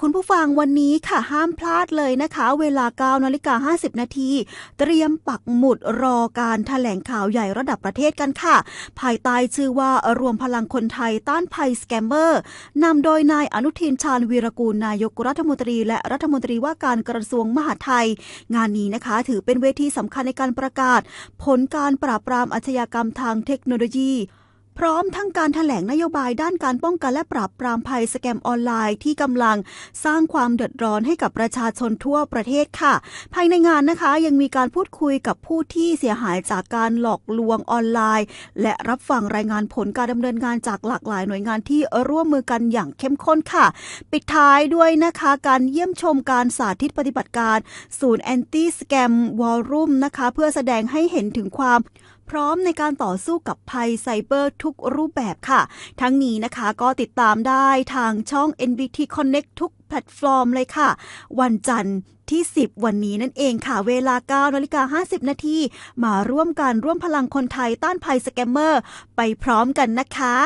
คุณผู้ฟังวันนี้ค่ะห้ามพลาดเลยนะคะ เวลา9นาฬิกา50 นาที เตรียมปักหมุดรอการแถลงข่าวใหญ่ระดับประเทศกันค่ะ ภายใต้ชื่อว่ารวมพลังคนไทยต้านภัยสแกมเมอร์นำโดยนายอนุทินชาญวีรกูลนายกรัฐมนตรี และรัฐมนตรีว่าการกระทรวงมหาดไทย งานนี้นะคะ ถือเป็นเวทีสำคัญในการประกาศ ผลการปราบปรามอาชญากรรมทางเทคโนโลยี พร้อมทั้งการถแถลงนโยบายด้านการป้องกันและปราบปรามภัยสแกมออนไลน์ที่กำลังสร้างความเดือดร้อนให้กับประชาชนทั่วประเทศค่ะ ภายในงานนะคะยังมีการพูดคุยกับผู้ที่เสียหายจากการหลอกลวงออนไลน์ และรับฟังรายงานผลการดำเนินงานจากหลากหลายหน่วยงานที่ร่วมมือกันอย่างเข้มข้นค่ะ ปิดท้ายด้วยนะคะการเยี่ยมชมการสาธิตปฏิบัติการ ศูนย์แอนตี้สแกมวอลลุ่มนะคะ เพื่อแสดงให้เห็นถึงความ พร้อมในการต่อสู้กับภัยไซเบอร์ทุกรูปแบบค่ะ ทั้งนี้นะคะก็ติดตามได้ทางช่อง NBT Connect ทุกแพลตฟอร์มเลยค่ะ วันจันทร์ที่ 10 วันนี้นั่นเองค่ะ เวลา9นาฬิกา50 นาทีมาร่วมกันร่วมพลังคนไทยต้านภัยสแกมเมอร์ ไปพร้อมกันนะคะ